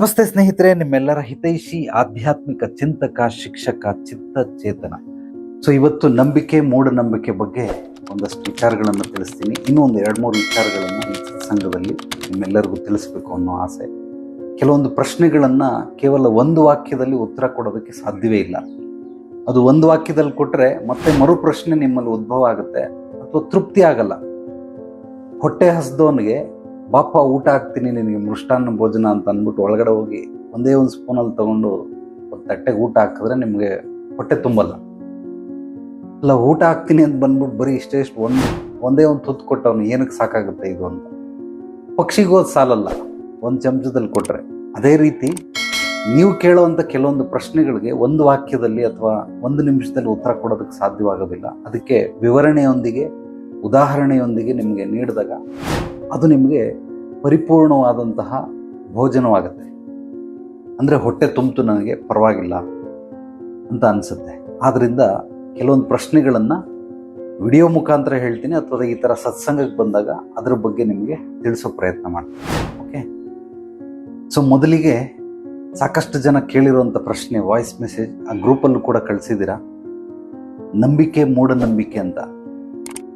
ನಮಸ್ತೆ ಸ್ನೇಹಿತರೆ, ನಿಮ್ಮೆಲ್ಲರ ಹಿತೈಷಿ ಆಧ್ಯಾತ್ಮಿಕ ಚಿಂತಕ, ಶಿಕ್ಷಕ ಚಿತ್ತ ಚೇತನ ಸೊ ಇವತ್ತು ನಂಬಿಕೆ, ಮೂಢನಂಬಿಕೆ ಬಗ್ಗೆ ಒಂದಷ್ಟು ವಿಚಾರಗಳನ್ನು ತಿಳಿಸ್ತೀನಿ. ಇನ್ನೂ ಒಂದು ಎರಡು ಮೂರು ವಿಚಾರಗಳನ್ನು ಈ ಸಂಘದಲ್ಲಿ ನಿಮ್ಮೆಲ್ಲರಿಗೂ ತಿಳಿಸ್ಬೇಕು ಅನ್ನೋ ಆಸೆ. ಕೆಲವೊಂದು ಪ್ರಶ್ನೆಗಳನ್ನು ಕೇವಲ ಒಂದು ವಾಕ್ಯದಲ್ಲಿ ಉತ್ತರ ಕೊಡೋದಕ್ಕೆ ಸಾಧ್ಯವೇ ಇಲ್ಲ. ಅದು ಒಂದು ವಾಕ್ಯದಲ್ಲಿ ಕೊಟ್ಟರೆ ಮತ್ತೆ ಮರು ಪ್ರಶ್ನೆ ನಿಮ್ಮಲ್ಲಿ ಉದ್ಭವ ಆಗುತ್ತೆ. ಅಥವಾ ತೃಪ್ತಿ ಆಗಲ್ಲ. ಹೊಟ್ಟೆ ಹಸ್ದವನಿಗೆ ಬಾಪ ಊಟ ಹಾಕ್ತೀನಿ, ನಿನಗೆ ಮೃಷ್ಟಾನ್ನ ಭೋಜನ ಅಂತ ಅಂದ್ಬಿಟ್ಟು ಒಳಗಡೆ ಹೋಗಿ ಒಂದೇ ಒಂದು ಸ್ಪೂನಲ್ಲಿ ತಗೊಂಡು ಒಂದು ತಟ್ಟೆಗೆ ಊಟ ಹಾಕಿದ್ರೆ ನಿಮಗೆ ಹೊಟ್ಟೆ ತುಂಬಲ್ಲ. ಅಲ್ಲ, ಊಟ ಹಾಕ್ತೀನಿ ಅಂತ ಬಂದ್ಬಿಟ್ಟು ಬರೀ ಇಷ್ಟೇ ಇಷ್ಟು ಒಂದು ಒಂದೇ ಒಂದು ತುತ್ತು ಕೊಟ್ಟವನು ಏನಕ್ಕೆ ಸಾಕಾಗುತ್ತೆ ಇದು ಅಂತ. ಪಕ್ಷಿಗೋದು ಸಾಲಲ್ಲ. ಒಂದು ಚಮಚದಲ್ಲಿ ಕೊಟ್ಟರೆ ಅದೇ ರೀತಿ ನೀವು ಕೇಳುವಂಥ ಕೆಲವೊಂದು ಪ್ರಶ್ನೆಗಳಿಗೆ ಒಂದು ವಾಕ್ಯದಲ್ಲಿ ಅಥವಾ ಒಂದು ನಿಮಿಷದಲ್ಲಿ ಉತ್ತರ ಕೊಡೋದಕ್ಕೆ ಸಾಧ್ಯವಾಗೋದಿಲ್ಲ. ಅದಕ್ಕೆ ವಿವರಣೆಯೊಂದಿಗೆ, ಉದಾಹರಣೆಯೊಂದಿಗೆ ನಿಮಗೆ ನೀಡಿದಾಗ ಅದು ನಿಮಗೆ ಪರಿಪೂರ್ಣವಾದಂತಹ ಭೋಜನವಾಗುತ್ತೆ. ಅಂದರೆ ಹೊಟ್ಟೆ ತುಂಬಿತು ನನಗೆ, ಪರವಾಗಿಲ್ಲ ಅಂತ ಅನಿಸುತ್ತೆ. ಆದ್ದರಿಂದ ಕೆಲವೊಂದು ಪ್ರಶ್ನೆಗಳನ್ನು ವಿಡಿಯೋ ಮುಖಾಂತರ ಹೇಳ್ತೀನಿ, ಅಥವಾ ಈ ಥರ ಸತ್ಸಂಗಕ್ಕೆ ಬಂದಾಗ ಅದ್ರ ಬಗ್ಗೆ ನಿಮಗೆ ತಿಳಿಸೋ ಪ್ರಯತ್ನ ಮಾಡ್ತೀನಿ. ಓಕೆ? ಸೊ, ಮೊದಲಿಗೆ ಸಾಕಷ್ಟು ಜನ ಕೇಳಿರುವಂಥ ಪ್ರಶ್ನೆ ವಾಯ್ಸ್ ಮೆಸೇಜ್ ಆ ಗ್ರೂಪಲ್ಲೂ ಕೂಡ ಕಳಿಸಿದ್ದೀರಾ? ನಂಬಿಕೆ, ಮೂಢನಂಬಿಕೆ ಅಂತ.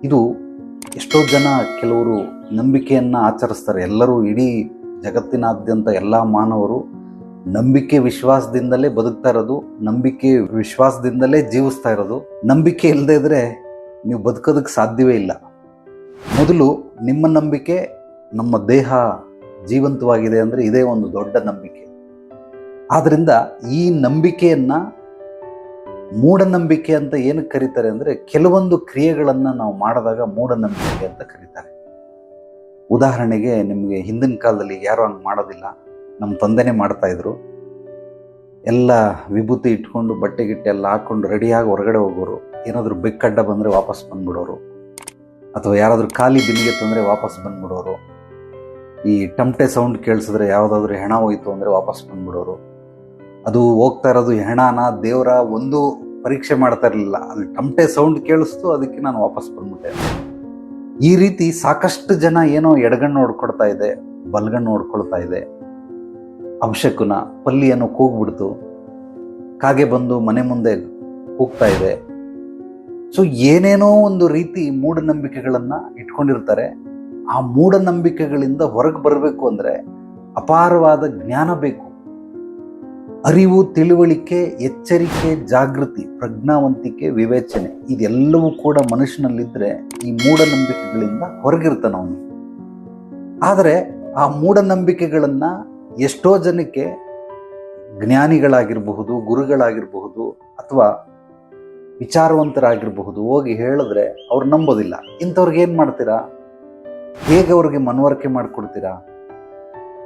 ಇದು ಎಷ್ಟೋ ಜನ ಕೆಲವರು ನಂಬಿಕೆಯನ್ನು ಆಚರಿಸ್ತಾರೆ. ಎಲ್ಲರೂ ಇಡೀ ಜಗತ್ತಿನಾದ್ಯಂತ ಎಲ್ಲ ಮಾನವರು ನಂಬಿಕೆ ವಿಶ್ವಾಸದಿಂದಲೇ ಬದುಕ್ತಾ ಇರೋದು, ನಂಬಿಕೆ ವಿಶ್ವಾಸದಿಂದಲೇ ಜೀವಿಸ್ತಾ ಇರೋದು. ನಂಬಿಕೆ ಇಲ್ಲದೇ ಇದ್ದರೆ ನೀವು ಬದುಕೋದಕ್ಕೆ ಸಾಧ್ಯವೇ ಇಲ್ಲ. ಮೊದಲು ನಿಮ್ಮ ನಂಬಿಕೆ ನಮ್ಮ ದೇಹ ಜೀವಂತವಾಗಿದೆ ಅಂದರೆ ಇದೇ ಒಂದು ದೊಡ್ಡ ನಂಬಿಕೆ. ಆದ್ದರಿಂದ ಈ ನಂಬಿಕೆಯನ್ನು ಮೂಢನಂಬಿಕೆ ಅಂತ ಏನು ಕರೀತಾರೆ ಅಂದರೆ ಕೆಲವೊಂದು ಕ್ರಿಯೆಗಳನ್ನು ನಾವು ಮಾಡಿದಾಗ ಮೂಢನಂಬಿಕೆ ಅಂತ ಕರೀತಾರೆ. ಉದಾಹರಣೆಗೆ ನಿಮಗೆ ಹಿಂದಿನ ಕಾಲದಲ್ಲಿ ಯಾರೂ ಹಂಗೆ ಮಾಡೋದಿಲ್ಲ. ನಮ್ಮ ತಂದೆನೇ ಮಾಡ್ತಾಯಿದ್ರು ಎಲ್ಲ ವಿಭೂತಿ ಇಟ್ಕೊಂಡು ಬಟ್ಟೆ ಗಿಟ್ಟೆ ಎಲ್ಲ ಹಾಕ್ಕೊಂಡು ರೆಡಿಯಾಗಿ ಹೊರಗಡೆ ಹೋಗೋರು, ಏನಾದರೂ ಬೆಕ್ಕಡ್ಡ ಬಂದರೆ ವಾಪಸ್ ಬಂದ್ಬಿಡೋರು, ಅಥವಾ ಯಾರಾದರೂ ಖಾಲಿ ಬಿನ್ನಿಗೆ ತಂದರೆ ವಾಪಸ್ ಬಂದ್ಬಿಡೋರು, ಈ ಟಮ್ಟೆ ಸೌಂಡ್ ಕೇಳಿಸಿದ್ರೆ ಯಾವುದಾದ್ರೂ ಹೆಣ ಹೋಯಿತು ಅಂದರೆ ವಾಪಸ್ ಬಂದ್ಬಿಡೋರು ಅದು ಹೋಗ್ತಾ ಇರೋದು ಹೆಣಾನ, ದೇವರ ಒಂದು ಪರೀಕ್ಷೆ ಮಾಡ್ತಾ ಇರಲಿಲ್ಲ. ಅಲ್ಲಿ ಟಮಟೆ ಸೌಂಡ್ ಕೇಳಿಸ್ತು, ಅದಕ್ಕೆ ನಾನು ವಾಪಸ್ ಬಂದ್ಬಿಟ್ಟೆ. ಈ ರೀತಿ ಸಾಕಷ್ಟು ಜನ ಏನೋ ಎಡಗಣ್ಣು ನೋಡ್ಕೊಳ್ತಾ ಇದೆ, ಬಲ್ಗಣ್ಣು ನೋಡ್ಕೊಳ್ತಾ ಇದೆ. ಅಂಶಕ್ಕುನ ಪಲ್ಲಿಯನ್ನು ಕೂಗ್ಬಿಡ್ತು. ಕಾಗೆ ಬಂದು ಮನೆ ಮುಂದೆ ಕೂಗ್ತಾ ಇದೆ. ಸೊ ಏನೇನೋ ಒಂದು ರೀತಿ ಮೂಢನಂಬಿಕೆಗಳನ್ನು ಇಟ್ಕೊಂಡಿರ್ತಾರೆ. ಆ ಮೂಢನಂಬಿಕೆಗಳಿಂದ ಹೊರಗೆ ಬರಬೇಕು ಅಂದರೆ ಅಪಾರವಾದ ಜ್ಞಾನ ಬೇಕು. ಅರಿವು, ತಿಳುವಳಿಕೆ, ಎಚ್ಚರಿಕೆ, ಜಾಗೃತಿ, ಪ್ರಜ್ಞಾವಂತಿಕೆ, ವಿವೇಚನೆ ಇದೆಲ್ಲವೂ ಕೂಡ ಮನುಷ್ಯನಲ್ಲಿದ್ದರೆ ಈ ಮೂಢನಂಬಿಕೆಗಳಿಂದ ಹೊರಗಿರ್ತಾನೆ ಅವನು. ಆದರೆ ಆ ಮೂಢನಂಬಿಕೆಗಳನ್ನು ಎಷ್ಟೋ ಜನಕ್ಕೆ ಜ್ಞಾನಿಗಳಾಗಿರಬಹುದು, ಗುರುಗಳಾಗಿರಬಹುದು ಅಥವಾ ವಿಚಾರವಂತರಾಗಿರಬಹುದು ಹೋಗಿ ಹೇಳಿದ್ರೆ ಅವ್ರು ನಂಬೋದಿಲ್ಲ. ಇಂಥವ್ರಿಗೆ ಏನು ಮಾಡ್ತೀರಾ? ಹೇಗೆ ಅವ್ರಿಗೆ ಮನವರಿಕೆ ಮಾಡಿಕೊಡ್ತೀರಾ?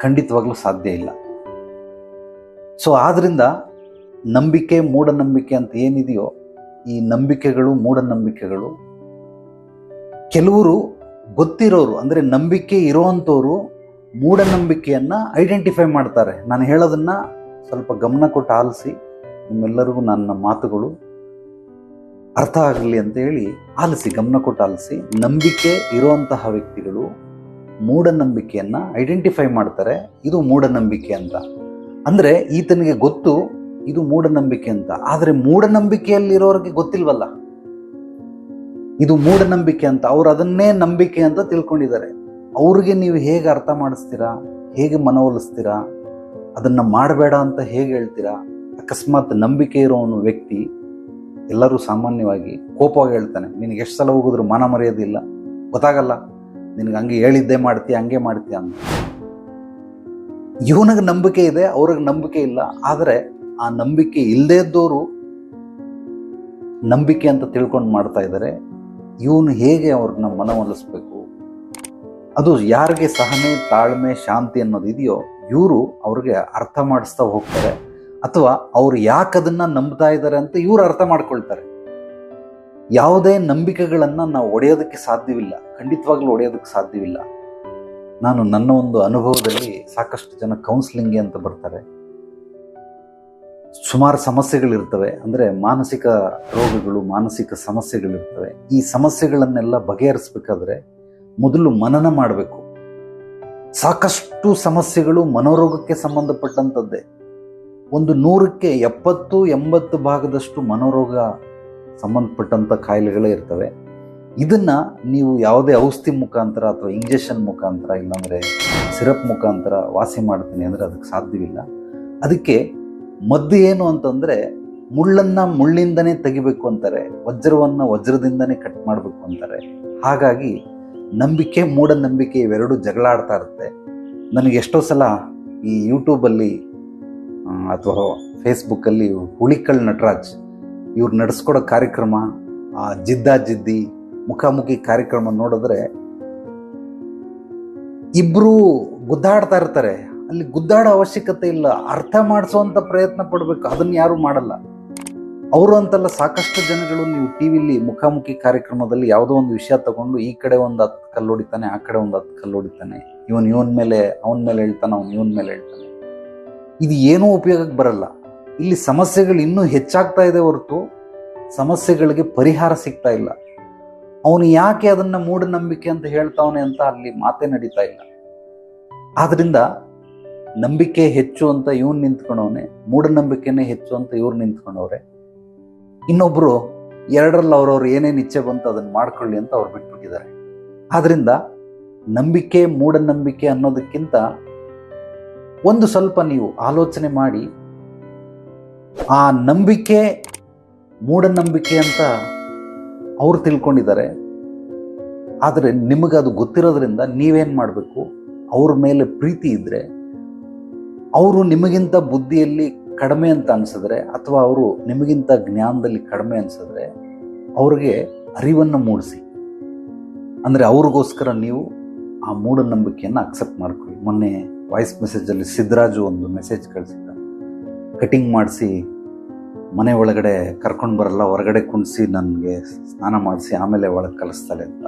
ಖಂಡಿತವಾಗ್ಲೂ ಸಾಧ್ಯ ಇಲ್ಲ. ಸೊ ಆದ್ದರಿಂದ ನಂಬಿಕೆ, ಮೂಢನಂಬಿಕೆ ಅಂತ ಏನಿದೆಯೋ ಈ ನಂಬಿಕೆಗಳು, ಮೂಢನಂಬಿಕೆಗಳು, ಕೆಲವರು ಗೊತ್ತಿರೋರು, ಅಂದರೆ ನಂಬಿಕೆ ಇರೋವಂಥವ್ರು ಮೂಢನಂಬಿಕೆಯನ್ನು ಐಡೆಂಟಿಫೈ ಮಾಡ್ತಾರೆ. ನಾನು ಹೇಳೋದನ್ನು ಸ್ವಲ್ಪ ಗಮನ ಕೊಟ್ಟು ಆಲಿಸಿ, ನಿಮ್ಮೆಲ್ಲರಿಗೂ ನನ್ನ ಮಾತುಗಳು ಅರ್ಥ ಆಗಲಿ ಅಂತ ಹೇಳಿ ಆಲಿಸಿ, ಗಮನ ಕೊಟ್ಟು ಆಲಿಸಿ, ನಂಬಿಕೆ ಇರುವಂತಹ ವ್ಯಕ್ತಿಗಳು ಮೂಢನಂಬಿಕೆಯನ್ನು ಐಡೆಂಟಿಫೈ ಮಾಡ್ತಾರೆ. ಇದು ಮೂಢನಂಬಿಕೆ ಅಂತ. ಅಂದರೆ ಈತನಿಗೆ ಗೊತ್ತು, ಇದು ಮೂಢನಂಬಿಕೆ ಅಂತ. ಆದರೆ ಮೂಢನಂಬಿಕೆಯಲ್ಲಿರೋರಿಗೆ ಗೊತ್ತಿಲ್ವಲ್ಲ? ಇದು ಮೂಢನಂಬಿಕೆ ಅಂತ. ಅವ್ರು ಅದನ್ನೇ ನಂಬಿಕೆ ಅಂತ ತಿಳ್ಕೊಂಡಿದ್ದಾರೆ. ಅವ್ರಿಗೆ ನೀವು ಹೇಗೆ ಅರ್ಥ ಮಾಡಿಸ್ತೀರಾ? ಹೇಗೆ ಮನವೊಲಿಸ್ತೀರಾ? ಅದನ್ನು ಮಾಡಬೇಡ ಅಂತ ಹೇಗೆ ಹೇಳ್ತೀರಾ? ಅಕಸ್ಮಾತ್ ನಂಬಿಕೆ ಇರೋನು ವ್ಯಕ್ತಿ ಎಲ್ಲರೂ ಸಾಮಾನ್ಯವಾಗಿ ಕೋಪವಾಗಿ ಹೇಳ್ತಾನೆ, ನಿನಗೆ ಎಷ್ಟು ಸಲ ಹೋಗಿದ್ರು? ಮನ ಮರೆಯೋದಿಲ್ಲ ಗೊತ್ತಾಗಲ್ಲ. ನಿನಗೆ ಹಂಗೆ ಹೇಳಿದ್ದೇ ಮಾಡ್ತೀಯ? ಹಂಗೆ ಮಾಡ್ತೀಯ? ಅಂತ. ಇವನಿಗೆ ನಂಬಿಕೆ ಇದೆ, ಅವ್ರಿಗೆ ನಂಬಿಕೆ ಇಲ್ಲ. ಆದರೆ ಆ ನಂಬಿಕೆ ಇಲ್ಲದೇ ಇದ್ದವರು ನಂಬಿಕೆ ಅಂತ ತಿಳ್ಕೊಂಡು ಮಾಡ್ತಾ ಇದ್ದಾರೆ ಇವನು ಹೇಗೆ ಅವ್ರನ್ನ ಮನವೊಲಿಸ್ಬೇಕು? ಅದು ಯಾರಿಗೆ ಸಹನೆ, ತಾಳ್ಮೆ, ಶಾಂತಿ ಅನ್ನೋದು ಇದೆಯೋ, ಇವರು ಅವ್ರಿಗೆ ಅರ್ಥ ಮಾಡಿಸ್ತಾ ಹೋಗ್ತಾರೆ. ಅಥವಾ ಅವ್ರು ಯಾಕೆ ಅದನ್ನು ನಂಬ್ತಾ ಇದ್ದಾರೆ ಅಂತ ಇವರು ಅರ್ಥ ಮಾಡ್ಕೊಳ್ತಾರೆ. ಯಾವುದೇ ನಂಬಿಕೆಗಳನ್ನು ನಾವು ಒಡೆಯೋದಕ್ಕೆ ಸಾಧ್ಯವಿಲ್ಲ. ಖಂಡಿತವಾಗ್ಲೂ ಒಡೆಯೋದಕ್ಕೆ ಸಾಧ್ಯವಿಲ್ಲ. ನಾನು ನನ್ನ ಒಂದು ಅನುಭವದಲ್ಲಿ ಸಾಕಷ್ಟು ಜನ ಕೌನ್ಸಿಲಿಂಗ್ಗೆ ಅಂತ ಬರ್ತಾರೆ. ಸುಮಾರು ಸಮಸ್ಯೆಗಳಿರ್ತವೆ. ಅಂದರೆ ಮಾನಸಿಕ ರೋಗಗಳು, ಮಾನಸಿಕ ಸಮಸ್ಯೆಗಳಿರ್ತವೆ. ಈ ಸಮಸ್ಯೆಗಳನ್ನೆಲ್ಲ ಬಗೆಹರಿಸಬೇಕಾದ್ರೆ ಮೊದಲು ಮನನ ಮಾಡಬೇಕು. ಸಾಕಷ್ಟು ಸಮಸ್ಯೆಗಳು ಮನೋರೋಗಕ್ಕೆ ಸಂಬಂಧಪಟ್ಟಂಥದ್ದೇ ಒಂದು ನೂರಕ್ಕೆ ಎಪ್ಪತ್ತು, ಎಂಬತ್ತು ಭಾಗದಷ್ಟು ಮನೋರೋಗ ಸಂಬಂಧಪಟ್ಟಂಥ ಕಾಯಿಲೆಗಳೇ ಇರ್ತವೆ. ಇದನ್ನ ನೀವು ಯಾವುದೇ ಔಷಧಿ ಮುಖಾಂತರ ಅಥವಾ ಇಂಜೆಕ್ಷನ್ ಮುಖಾಂತರ, ಇಲ್ಲಾಂದರೆ ಸಿರಪ್ ಮುಖಾಂತರ ವಾಸಿ ಮಾಡ್ತೀನಿ ಅಂದರೆ ಅದಕ್ಕೆ ಸಾಧ್ಯವಿಲ್ಲ. ಅದಕ್ಕೆ ಮದ್ದು ಏನು ಅಂತಂದರೆ ಮುಳ್ಳನ್ನು ಮುಳ್ಳಿಂದನೇ ತೆಗಿಬೇಕು ಅಂತಾರೆ, ವಜ್ರವನ್ನು ವಜ್ರದಿಂದನೇ ಕಟ್ ಮಾಡಬೇಕು ಅಂತಾರೆ. ಹಾಗಾಗಿ ನಂಬಿಕೆ, ಮೂಢನಂಬಿಕೆ ಇವೆರಡೂ ಜಗಳಾಡ್ತಾ ಇರುತ್ತೆ. ನನಗೆ ಎಷ್ಟೋ ಸಲ ಈ ಯೂಟ್ಯೂಬಲ್ಲಿ ಅಥವಾ ಫೇಸ್ಬುಕ್ಕಲ್ಲಿ ಹುಳಿಕಳ್ ನಟರಾಜ್ ಇವ್ರು ನಡೆಸ್ಕೊಡೋ ಕಾರ್ಯಕ್ರಮ, ಆ ಜಿದ್ದಾ ಜಿದ್ದಿ ಮುಖಾಮುಖಿ ಕಾರ್ಯಕ್ರಮ ನೋಡಿದ್ರೆ ಇಬ್ರು ಗುದ್ದಾಡ್ತಾ ಇರ್ತಾರೆ. ಅಲ್ಲಿ ಗುದ್ದಾಡೋ ಅವಶ್ಯಕತೆ ಇಲ್ಲ. ಅರ್ಥ ಮಾಡಿಸುವಂತ ಪ್ರಯತ್ನ ಪಡಬೇಕು. ಅದನ್ನ ಯಾರು ಮಾಡಲ್ಲ. ಅವರು ಅಂತಲ್ಲ ಸಾಕಷ್ಟು ಜನಗಳು ನೀವು ಟಿವಿಲಿ ಮುಖಾಮುಖಿ ಕಾರ್ಯಕ್ರಮದಲ್ಲಿ ಯಾವುದೋ ಒಂದು ವಿಷಯ ತಗೊಂಡು ಈ ಕಡೆ ಒಂದು ಹತ್ತು ಕಲ್ಲು ಹೊಡಿತಾನೆ, ಆ ಕಡೆ ಒಂದು ಹತ್ತು ಕಲ್ಲು ಹೊಡಿತಾನೆ. ಇವನ್ ಇವನ್ ಮೇಲೆ, ಅವನ ಮೇಲೆ ಹೇಳ್ತಾನೆ, ಅವನು ಇವನ್ ಮೇಲೆ ಹೇಳ್ತಾನೆ. ಇದು ಏನೂ ಉಪಯೋಗಕ್ಕೆ ಬರಲ್ಲ. ಇಲ್ಲಿ ಸಮಸ್ಯೆಗಳು ಇನ್ನೂ ಹೆಚ್ಚಾಗ್ತಾ ಇದೆ ಹೊರತು ಸಮಸ್ಯೆಗಳಿಗೆ ಪರಿಹಾರ ಸಿಗ್ತಾ ಇಲ್ಲ. ಅವನು ಯಾಕೆ ಅದನ್ನ ಮೂಢನಂಬಿಕೆ ಅಂತ ಹೇಳ್ತಾವನೆ ಅಂತ ಅಲ್ಲಿ ಮಾತೇ ನಡೀತಾ ಇಲ್ಲ. ಆದ್ರಿಂದ ನಂಬಿಕೆ ಹೆಚ್ಚು ಅಂತ ಇವನ್ ನಿಂತ್ಕೊಂಡವನೆ, ಮೂಢನಂಬಿಕೆನೇ ಹೆಚ್ಚು ಅಂತ ಇವ್ರು ನಿಂತ್ಕೊಂಡವ್ರೆ. ಇನ್ನೊಬ್ರು ಎರಡರಲ್ಲಿ ಅವ್ರವ್ರು ಏನೇನು ಇಚ್ಛೆ ಬಂತು ಅದನ್ನ ಮಾಡ್ಕೊಳ್ಳಿ ಅಂತ ಅವ್ರು ಬಿಟ್ಬಿಟ್ಟಿದ್ದಾರೆ. ಆದ್ರಿಂದ ನಂಬಿಕೆ, ಮೂಢನಂಬಿಕೆ ಅನ್ನೋದಕ್ಕಿಂತ ಒಂದು ಸ್ವಲ್ಪ ನೀವು ಆಲೋಚನೆ ಮಾಡಿ, ಆ ನಂಬಿಕೆ, ಮೂಢನಂಬಿಕೆ ಅಂತ ಅವ್ರು ತಿಳ್ಕೊಂಡಿದ್ದಾರೆ. ಆದರೆ ನಿಮಗೆ ಅದು ಗೊತ್ತಿರೋದ್ರಿಂದ ನೀವೇನು ಮಾಡಬೇಕು? ಅವ್ರ ಮೇಲೆ ಪ್ರೀತಿ ಇದ್ದರೆ ಅವರು ನಿಮಗಿಂತ ಬುದ್ಧಿಯಲ್ಲಿ ಕಡಿಮೆ ಅಂತ ಅನಿಸಿದ್ರೆ, ಅಥವಾ ಅವರು ನಿಮಗಿಂತ ಜ್ಞಾನದಲ್ಲಿ ಕಡಿಮೆ ಅನಿಸಿದ್ರೆ, ಅವ್ರಿಗೆ ಅರಿವನ್ನು ಮೂಡಿಸಿ. ಅಂದರೆ ಅವ್ರಿಗೋಸ್ಕರ ನೀವು ಆ ಮೂಢನಂಬಿಕೆಯನ್ನು ಅಕ್ಸೆಪ್ಟ್ ಮಾಡ್ಕೊಳ್ಳಿ. ಮೊನ್ನೆ ವಾಯ್ಸ್ ಮೆಸೇಜಲ್ಲಿ ಸಿದ್ದರಾಜು ಒಂದು ಮೆಸೇಜ್ ಕಳಿಸಿದ್ದ. ಕಟಿಂಗ್ ಮಾಡಿಸಿ ಮನೆ ಒಳಗಡೆ ಕರ್ಕೊಂಡು ಬರಲ್ಲ, ಹೊರಗಡೆ ಕುಣಿಸಿ ನನಗೆ ಸ್ನಾನ ಮಾಡಿಸಿ ಆಮೇಲೆ ಒಳಗೆ ಕಲಿಸ್ತಾಳೆ ಅಂತ.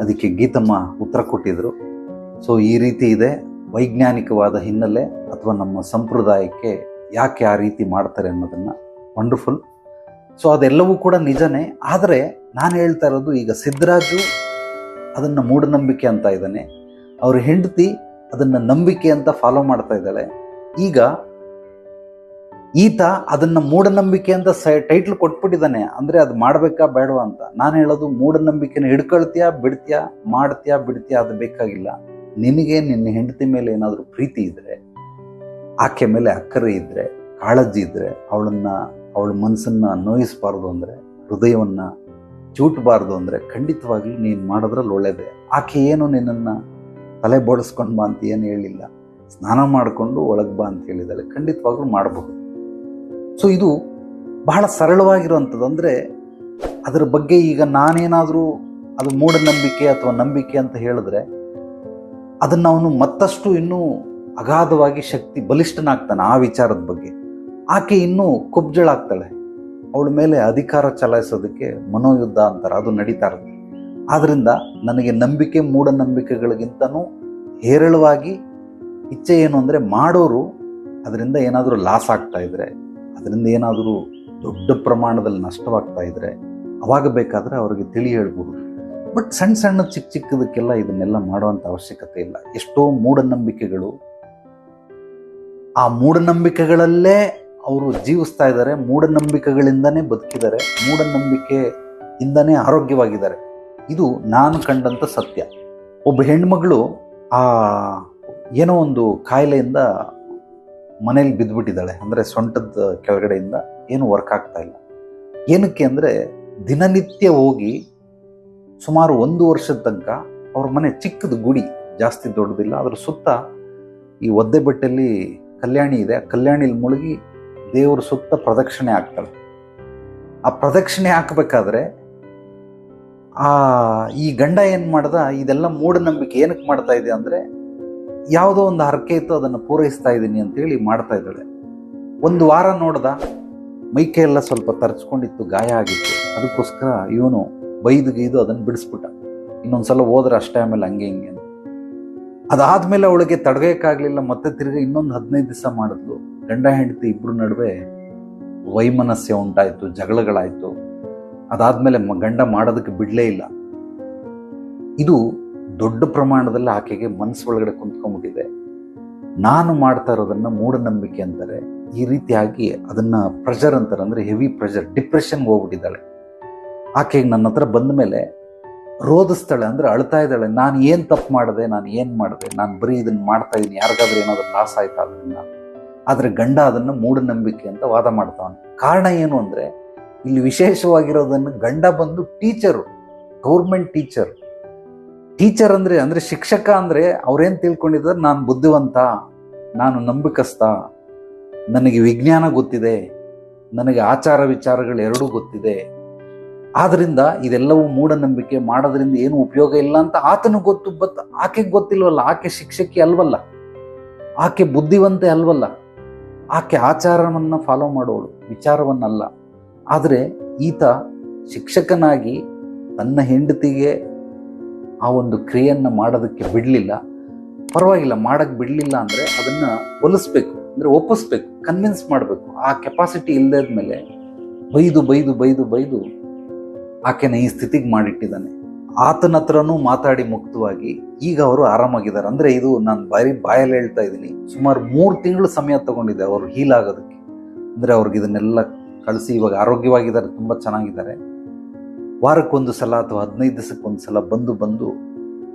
ಅದಕ್ಕೆ ಗೀತಮ್ಮ ಉತ್ತರ ಕೊಟ್ಟಿದ್ರು. ಸೊ ಈ ರೀತಿ ಇದೆ. ವೈಜ್ಞಾನಿಕವಾದ ಹಿನ್ನೆಲೆ ಅಥವಾ ನಮ್ಮ ಸಂಪ್ರದಾಯಕ್ಕೆ ಯಾಕೆ ಆ ರೀತಿ ಮಾಡ್ತಾರೆ ಅನ್ನೋದನ್ನು ವಂಡರ್ಫುಲ್ ಸೊ ಅದೆಲ್ಲವೂ ಕೂಡ ನಿಜನೇ. ಆದರೆ ನಾನು ಹೇಳ್ತಾ ಇರೋದು ಈಗ ಸಿದ್ದರಾಜು ಅದನ್ನು ಮೂಢನಂಬಿಕೆ ಅಂತ ಇದ್ದಾನೆ. ಅವ್ರ ಹೆಂಡತಿ ಅದನ್ನು ನಂಬಿಕೆ ಅಂತ ಫಾಲೋ ಮಾಡ್ತಾ ಇದ್ದಾಳೆ. ಈಗ ಈತ ಅದನ್ನ ಮೂಢನಂಬಿಕೆ ಅಂತ ಸೈ ಟೈಟ್ಲ್ ಕೊಟ್ಬಿಟ್ಟಿದ್ದಾನೆ. ಅಂದ್ರೆ ಅದು ಮಾಡ್ಬೇಕಾ ಬೇಡವಾ ಅಂತ. ನಾನು ಹೇಳೋದು ಮೂಢನಂಬಿಕೆನ ಹಿಡ್ಕೊಳ್ತೀಯಾ, ಬಿಡ್ತೀಯಾ, ಮಾಡ್ತೀಯಾ, ಬಿಡ್ತೀಯಾ ಅದು ಬೇಕಾಗಿಲ್ಲ. ನಿನಗೆ ನಿನ್ನ ಹೆಂಡತಿ ಮೇಲೆ ಏನಾದರೂ ಪ್ರೀತಿ ಇದ್ರೆ, ಆಕೆ ಮೇಲೆ ಅಕ್ಕರೆ ಇದ್ರೆ, ಕಾಳಜಿ ಇದ್ರೆ, ಅವಳನ್ನ, ಅವಳ ಮನಸ್ಸನ್ನ ನೋಯಿಸಬಾರ್ದು ಅಂದ್ರೆ, ಹೃದಯವನ್ನ ಚೂಟಬಾರ್ದು ಅಂದ್ರೆ ಖಂಡಿತವಾಗ್ಲೂ ನೀನು ಮಾಡೋದ್ರಲ್ಲಿ ಒಳ್ಳೇದೇ. ಆಕೆ ಏನು ನಿನ್ನನ್ನ ತಲೆ ಬೋಡಿಸ್ಕೊಂಡು ಬಾ ಅಂತ ಏನು ಹೇಳಿಲ್ಲ. ಸ್ನಾನ ಮಾಡಿಕೊಂಡು ಒಳಗೆ ಬಾ ಅಂತ ಹೇಳಿದ್ದಾಳೆ ಖಂಡಿತವಾಗ್ಲೂ ಮಾಡಬಹುದು. ಸೊ ಇದು ಬಹಳ ಸರಳವಾಗಿರುವಂಥದ್ದು. ಅಂದರೆ ಅದರ ಬಗ್ಗೆ ಈಗ ನಾನೇನಾದರೂ ಅದು ಮೂಢನಂಬಿಕೆ ಅಥವಾ ನಂಬಿಕೆ ಅಂತ ಹೇಳಿದ್ರೆ ಅದನ್ನು ಅವನು ಮತ್ತಷ್ಟು ಇನ್ನೂ ಅಗಾಧವಾಗಿ ಶಕ್ತಿ ಬಲಿಷ್ಠನಾಗ್ತಾನೆ ಆ ವಿಚಾರದ ಬಗ್ಗೆ. ಆಕೆ ಇನ್ನೂ ಕುಬ್ಜಳಾಗ್ತಾಳೆ. ಅವಳ ಮೇಲೆ ಅಧಿಕಾರ ಚಲಾಯಿಸೋದಕ್ಕೆ ಮನೋಯುದ್ಧ ಅಂತಾರೆ. ಅದು ನಡೀತಾ ಇರುತ್ತೆ ಆದ್ದರಿಂದ ನನಗೆ ನಂಬಿಕೆ ಮೂಢನಂಬಿಕೆಗಳಿಗಿಂತನೂ ಹೇರಳವಾಗಿ ಇಚ್ಛೆ ಏನು ಅಂದರೆ ಮಾಡೋರು ಅದರಿಂದ ಏನಾದರೂ ಲಾಸ್ ಆಗ್ತಾ ಇದ್ರೆ ಅದರಿಂದ ಏನಾದರೂ ದೊಡ್ಡ ಪ್ರಮಾಣದಲ್ಲಿ ನಷ್ಟವಾಗ್ತಾ ಇದ್ರೆ ಅವಾಗ ಬೇಕಾದರೆ ಅವರಿಗೆ ತಿಳಿ ಹೇಳ್ಬೋದು. ಬಟ್ ಸಣ್ಣ ಸಣ್ಣ ಚಿಕ್ಕ ಚಿಕ್ಕದಕ್ಕೆಲ್ಲ ಇದನ್ನೆಲ್ಲ ಮಾಡುವಂಥ ಅವಶ್ಯಕತೆ ಇಲ್ಲ. ಎಷ್ಟೋ ಮೂಢನಂಬಿಕೆಗಳು ಆ ಮೂಢನಂಬಿಕೆಗಳಲ್ಲೇ ಅವರು ಜೀವಿಸ್ತಾ ಇದ್ದಾರೆ. ಮೂಢನಂಬಿಕೆಗಳಿಂದನೇ ಬದುಕಿದ್ದಾರೆ. ಮೂಢನಂಬಿಕೆಯಿಂದನೇ ಆರೋಗ್ಯವಾಗಿದ್ದಾರೆ. ಇದು ನಾನು ಕಂಡಂಥ ಸತ್ಯ. ಒಬ್ಬ ಹೆಣ್ಮಗಳು ಆ ಏನೋ ಒಂದು ಕಾಯಿಲೆಯಿಂದ ಮನೇಲಿ ಬಿದ್ದುಬಿಟ್ಟಿದ್ದಾಳೆ. ಅಂದರೆ ಸೊಂಟದ ಕೆಳಗಡೆಯಿಂದ ಏನು ವರ್ಕ್ ಆಗ್ತಾ ಇಲ್ಲ. ಏನಕ್ಕೆ ಅಂದರೆ ದಿನನಿತ್ಯ ಹೋಗಿ ಸುಮಾರು ಒಂದು ವರ್ಷದ ತನಕ ಅವ್ರ ಮನೆ ಚಿಕ್ಕದ ಗುಡಿ, ಜಾಸ್ತಿ ದೊಡ್ಡದಿಲ್ಲ, ಅದ್ರ ಸುತ್ತ ಈ ಒದ್ದೆ ಬೆಟ್ಟಲ್ಲಿ ಕಲ್ಯಾಣಿ ಇದೆ. ಆ ಕಲ್ಯಾಣಿಲಿ ಮುಳುಗಿ ದೇವರ ಸುತ್ತ ಪ್ರದಕ್ಷಿಣೆ ಹಾಕ್ತಾಳೆ. ಆ ಪ್ರದಕ್ಷಿಣೆ ಹಾಕಬೇಕಾದ್ರೆ ಆ ಈ ಗಂಡ ಏನು ಮಾಡ್ದ, ಇದೆಲ್ಲ ಮೂಢನಂಬಿಕೆ ಏನಕ್ಕೆ ಮಾಡ್ತಾ ಇದೆ ಅಂದರೆ ಯಾವುದೋ ಒಂದು ಹರಕೆ ಇತ್ತು, ಅದನ್ನು ಪೂರೈಸ್ತಾ ಇದ್ದೀನಿ ಅಂತೇಳಿ ಮಾಡ್ತಾ ಇದ್ದಾಳೆ. ಒಂದು ವಾರ ನೋಡ್ದ, ಮೈಕೆಲ್ಲ ಸ್ವಲ್ಪ ತರ್ಚ್ಕೊಂಡಿತ್ತು, ಗಾಯ ಆಗಿತ್ತು. ಅದಕ್ಕೋಸ್ಕರ ಇವನು ಬೈದು ಗೈದು ಅದನ್ನು ಬಿಡಿಸ್ಬಿಟ್ಟ. ಇನ್ನೊಂದ್ಸಲ ಹೋದ್ರೆ ಅಷ್ಟೇ, ಆಮೇಲೆ ಹಂಗೆ ಹಿಂಗೆ ಅಂತ. ಅದಾದ್ಮೇಲೆ ಅವಳಿಗೆ ತಡಗೋಕ್ಕಾಗಲಿಲ್ಲ ಮತ್ತೆ ತಿರ್ಗಿ ಇನ್ನೊಂದು ಹದಿನೈದು ದಿವಸ ಮಾಡಿದ್ಲು. ಗಂಡ ಹೆಂಡತಿ ಇಬ್ಬರ ನಡುವೆ ವೈಮನಸ್ಯ ಉಂಟಾಯಿತು, ಜಗಳಗಳಾಯಿತು. ಅದಾದಮೇಲೆ ಗಂಡ ಮಾಡೋದಕ್ಕೆ ಬಿಡಲೇ ಇಲ್ಲ. ಇದು ದೊಡ್ಡ ಪ್ರಮಾಣದಲ್ಲಿ ಆಕೆಗೆ ಮನಸ್ಸು ಒಳಗಡೆ ಕುಂತ್ಕೊಂಡ್ಬಿಟ್ಟಿದೆ. ನಾನು ಮಾಡ್ತಾ ಇರೋದನ್ನ ಮೂಢನಂಬಿಕೆ ಅಂತಾರೆ, ಈ ರೀತಿಯಾಗಿ ಅದನ್ನ ಪ್ರೆಷರ್ ಅಂತಾರೆ, ಅಂದ್ರೆ ಹೆವಿ ಪ್ರೆಷರ್ ಡಿಪ್ರೆಷನ್ಗೆ ಹೋಗ್ಬಿಟ್ಟಿದ್ದಾಳೆ. ಆಕೆಗೆ ನನ್ನ ಹತ್ರ ಬಂದ ಮೇಲೆ ರೋಧಿಸ್ತಾಳೆ, ಅಂದ್ರೆ ಅಳ್ತಾ ಇದ್ದಾಳೆ, ನಾನು ಏನು ತಪ್ಪು ಮಾಡಿದೆ, ನಾನು ಏನು ಮಾಡಿದೆ, ನಾನು ಬರೀ ಇದನ್ನ ಮಾಡ್ತಾ ಇದ್ದೀನಿ ಯಾರಿಗಾದ್ರೂ ಏನಾದರೂ ಲಾಸ್ ಆಯ್ತಾ ಅದರಿಂದ ಆದರೆ ಗಂಡ ಅದನ್ನು ಮೂಢನಂಬಿಕೆ ಅಂತ ವಾದ ಮಾಡ್ತಾವನು. ಕಾರಣ ಏನು ಅಂದ್ರೆ, ಇಲ್ಲಿ ವಿಶೇಷವಾಗಿರೋದನ್ನು ಗಂಡ ಬಂದು ಟೀಚರು ಗೌರ್ಮೆಂಟ್ ಟೀಚರ್ ಟೀಚರ್ ಅಂದ್ರೆ ಅಂದ್ರೆ ಶಿಕ್ಷಕ ಅಂದ್ರೆ ಅವ್ರೇನು ತಿಳ್ಕೊಂಡಿದ್ದಾರೆ, ನಾನು ಬುದ್ಧಿವಂತ, ನಾನು ನಂಬಿಕಸ್ತ ನನಗೆ ವಿಜ್ಞಾನ ಗೊತ್ತಿದೆ, ನನಗೆ ಆಚಾರ ವಿಚಾರಗಳು ಎರಡೂ ಗೊತ್ತಿದೆ. ಆದ್ದರಿಂದ ಇದೆಲ್ಲವೂ ಮೂಢನಂಬಿಕೆ ಮಾಡೋದ್ರಿಂದ ಏನು ಉಪಯೋಗ ಇಲ್ಲ ಅಂತ ಆತನು ಗೊತ್ತು ಬತ್ ಆಕೆಗೆ ಗೊತ್ತಿಲ್ವಲ್ಲ, ಆಕೆ ಶಿಕ್ಷಕಿ ಅಲ್ವಲ್ಲ, ಆಕೆ ಬುದ್ಧಿವಂತೆ ಅಲ್ವಲ್ಲ, ಆಕೆ ಆಚಾರವನ್ನ ಫಾಲೋ ಮಾಡೋಳು, ವಿಚಾರವನ್ನಲ್ಲ. ಆದರೆ ಈತ ಶಿಕ್ಷಕನಾಗಿ ತನ್ನ ಹೆಂಡತಿಗೆ ಆ ಒಂದು ಕ್ರಿಯೆಯನ್ನು ಮಾಡೋದಕ್ಕೆ ಬಿಡಲಿಲ್ಲ. ಪರವಾಗಿಲ್ಲ ಮಾಡೋಕ್ಕೆ ಬಿಡಲಿಲ್ಲ ಅಂದರೆ ಅದನ್ನು ಒಲಿಸ್ಬೇಕು, ಅಂದರೆ ಒಪ್ಪಿಸ್ಬೇಕು ಕನ್ವಿನ್ಸ್ ಮಾಡಬೇಕು. ಆ ಕೆಪಾಸಿಟಿ ಇಲ್ಲದ ಮೇಲೆ ಬೈದು ಬೈದು ಬೈದು ಬೈದು ಆಕೆನ ಈ ಸ್ಥಿತಿಗೆ ಮಾಡಿಟ್ಟಿದ್ದಾನೆ. ಆತನ ಹತ್ರನೂ ಮಾತಾಡಿ ಮುಕ್ತವಾಗಿ ಈಗ ಅವರು ಆರಾಮಾಗಿದ್ದಾರೆ. ಅಂದರೆ ಇದು ನಾನು ಬಾರಿ ಬಾಯಲ್ಲಿ ಹೇಳ್ತಾ ಇದ್ದೀನಿ. ಸುಮಾರು ಮೂರು ತಿಂಗಳು ಸಮಯ ತಗೊಂಡಿದೆ ಅವರು ಹೀಲ್ ಆಗೋದಕ್ಕೆ. ಅಂದರೆ ಅವ್ರಿಗೆ ಇದನ್ನೆಲ್ಲ ಕಳಿಸಿ, ಇವಾಗ ಆರೋಗ್ಯವಾಗಿದ್ದಾರೆ, ತುಂಬ ಚೆನ್ನಾಗಿದ್ದಾರೆ. ವಾರಕ್ಕೊಂದು ಸಲ ಅಥವಾ ಹದಿನೈದು ದಿವಸಕ್ಕೊಂದು ಸಲ ಬಂದು ಬಂದು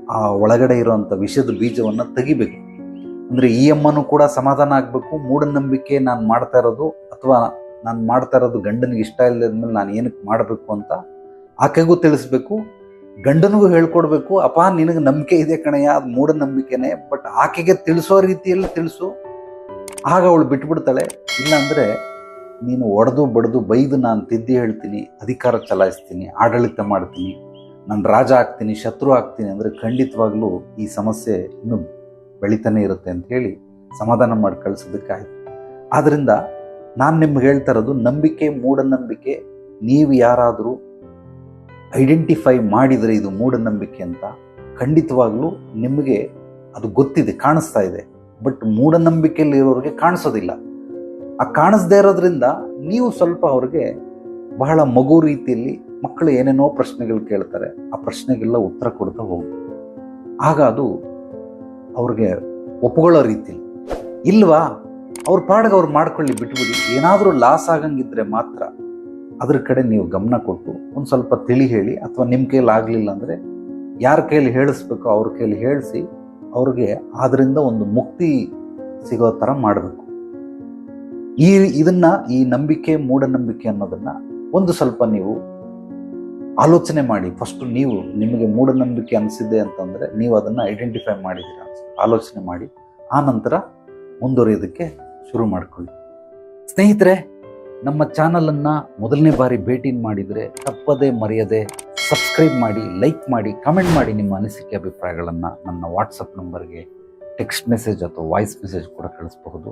ಆ ಒಳಗಡೆ ಇರುವಂತ ವಿಷದ ಬೀಜವನ್ನು ತೆಗಿಬೇಕು. ಅಂದರೆ ಈ ಅಮ್ಮನೂ ಕೂಡ ಸಮಾಧಾನ ಆಗಬೇಕು. ಮೂಢನಂಬಿಕೆ ನಾನು ಮಾಡ್ತಾ ಇರೋದು ಅಥವಾ ನಾನು ಮಾಡ್ತಾ ಇರೋದು ಗಂಡನಿಗೆ ಇಷ್ಟ ಇಲ್ಲದ್ಮೇಲೆ ನಾನು ಏನಕ್ಕೆ ಮಾಡಬೇಕು ಅಂತ ಆಕೆಗೂ ತಿಳಿಸ್ಬೇಕು. ಗಂಡನಿಗೂ ಹೇಳ್ಕೊಡ್ಬೇಕು, ಅಪ್ಪ, ನಿನಗೆ ನಂಬಿಕೆ ಇದೆ ಕಣಯ್ಯ, ಅದು ಮೂಢನಂಬಿಕೆನೇ, ಬಟ್ ಆಕೆಗೆ ತಿಳಿಸೋ ರೀತಿಯಲ್ಲಿ ತಿಳಿಸು. ಆಗ ಅವಳು ಬಿಟ್ಬಿಡ್ತಾಳೆ. ಇಲ್ಲಾಂದ್ರೆ ನೀನು ಒಡೆದು ಬಡಿದು ಬೈದು ನಾನು ತಿದ್ದಿ ಹೇಳ್ತೀನಿ, ಅಧಿಕಾರ ಚಲಾಯಿಸ್ತೀನಿ, ಆಡಳಿತ ಮಾಡ್ತೀನಿ, ನಾನು ರಾಜ ಆಗ್ತೀನಿ, ಶತ್ರು ಆಗ್ತೀನಿ ಅಂದರೆ ಖಂಡಿತವಾಗ್ಲೂ ಈ ಸಮಸ್ಯೆ ಇನ್ನೂ ಬೆಳಿತಾನೆ ಇರುತ್ತೆ ಅಂತ ಹೇಳಿ ಸಮಾಧಾನ ಮಾಡಿ ಕಳಿಸೋದಕ್ಕೆ ಆಯ್ತು ಆದ್ದರಿಂದ ನಾನು ನಿಮ್ಗೆ ಹೇಳ್ತಾ ಇರೋದು, ನಂಬಿಕೆ, ಮೂಢನಂಬಿಕೆ, ನೀವು ಯಾರಾದರೂ ಐಡೆಂಟಿಫೈ ಮಾಡಿದರೆ ಇದು ಮೂಢನಂಬಿಕೆ ಅಂತ ಖಂಡಿತವಾಗ್ಲೂ ನಿಮಗೆ ಅದು ಗೊತ್ತಿದೆ, ಕಾಣಿಸ್ತಾ ಇದೆ. ಬಟ್ ಮೂಢನಂಬಿಕೆಯಲ್ಲಿರೋರಿಗೆ ಕಾಣಿಸೋದಿಲ್ಲ. ಆ ಕಾಣಿಸ್ದೇ ಇರೋದ್ರಿಂದ ನೀವು ಸ್ವಲ್ಪ ಅವ್ರಿಗೆ ಬಹಳ ಮಗು ರೀತಿಯಲ್ಲಿ ಮಕ್ಕಳು ಏನೇನೋ ಪ್ರಶ್ನೆಗಳು ಕೇಳ್ತಾರೆ, ಆ ಪ್ರಶ್ನೆಗೆಲ್ಲ ಉತ್ತರ ಕೊಡ್ತಾ ಹೋಗಿ. ಆಗ ಅದು ಅವ್ರಿಗೆ ಒಪ್ಕೊಳ್ಳೋ ರೀತಿಯಲ್ಲಿ ಇಲ್ವಾ? ಅವ್ರ ಪಾಡಿಗೆ ಅವ್ರು ಮಾಡ್ಕೊಳ್ಳಿ, ಬಿಟ್ಬಿಡಿ. ಏನಾದರೂ ಲಾಸ್ ಆಗಂಗಿದ್ರೆ ಮಾತ್ರ ಅದ್ರ ಕಡೆ ನೀವು ಗಮನ ಕೊಟ್ಟು ಒಂದು ಸ್ವಲ್ಪ ತಿಳಿ ಹೇಳಿ, ಅಥವಾ ನಿಮ್ಮ ಕೈಲಿ ಆಗಲಿಲ್ಲ ಅಂದರೆ ಯಾರ ಕೈಲಿ ಹೇಳಿಸ್ಬೇಕೋ ಅವ್ರ ಕೈಲಿ ಹೇಳಿಸಿ ಅವ್ರಿಗೆ ಅದರಿಂದ ಒಂದು ಮುಕ್ತಿ ಸಿಗೋ ಥರ ಮಾಡಬೇಕು. ಈ ಇದನ್ನ, ಈ ನಂಬಿಕೆ, ಮೂಢನಂಬಿಕೆ ಅನ್ನೋದನ್ನ ಒಂದು ಸ್ವಲ್ಪ ನೀವು ಆಲೋಚನೆ ಮಾಡಿ. ಫಸ್ಟ್ ನೀವು ನಿಮಗೆ ಮೂಢನಂಬಿಕೆ ಅನಿಸಿದೆ ಅಂತಂದ್ರೆ ನೀವು ಅದನ್ನ ಐಡೆಂಟಿಫೈ ಮಾಡಿದ್ದೀರ ಆಲೋಚನೆ ಮಾಡಿ. ಆ ನಂತರ ಮುಂದುವರಿಯೋದಕ್ಕೆ ಶುರು ಮಾಡ್ಕೊಳ್ಳಿ. ಸ್ನೇಹಿತರೆ, ನಮ್ಮ ಚಾನಲನ್ನು ಮೊದಲನೇ ಬಾರಿ ಭೇಟಿ ಮಾಡಿದರೆ ತಪ್ಪದೇ ಮರೆಯದೆ ಸಬ್ಸ್ಕ್ರೈಬ್ ಮಾಡಿ ಲೈಕ್ ಮಾಡಿ ಕಮೆಂಟ್ ಮಾಡಿ ನಿಮ್ಮ ಅನಿಸಿಕೆ ಅಭಿಪ್ರಾಯಗಳನ್ನು ನನ್ನ ವಾಟ್ಸಪ್ ನಂಬರ್ಗೆ ಟೆಕ್ಸ್ಟ್ ಮೆಸೇಜ್ ಅಥವಾ ವಾಯ್ಸ್ ಮೆಸೇಜ್ ಕೂಡ ಕಳಿಸಬಹುದು.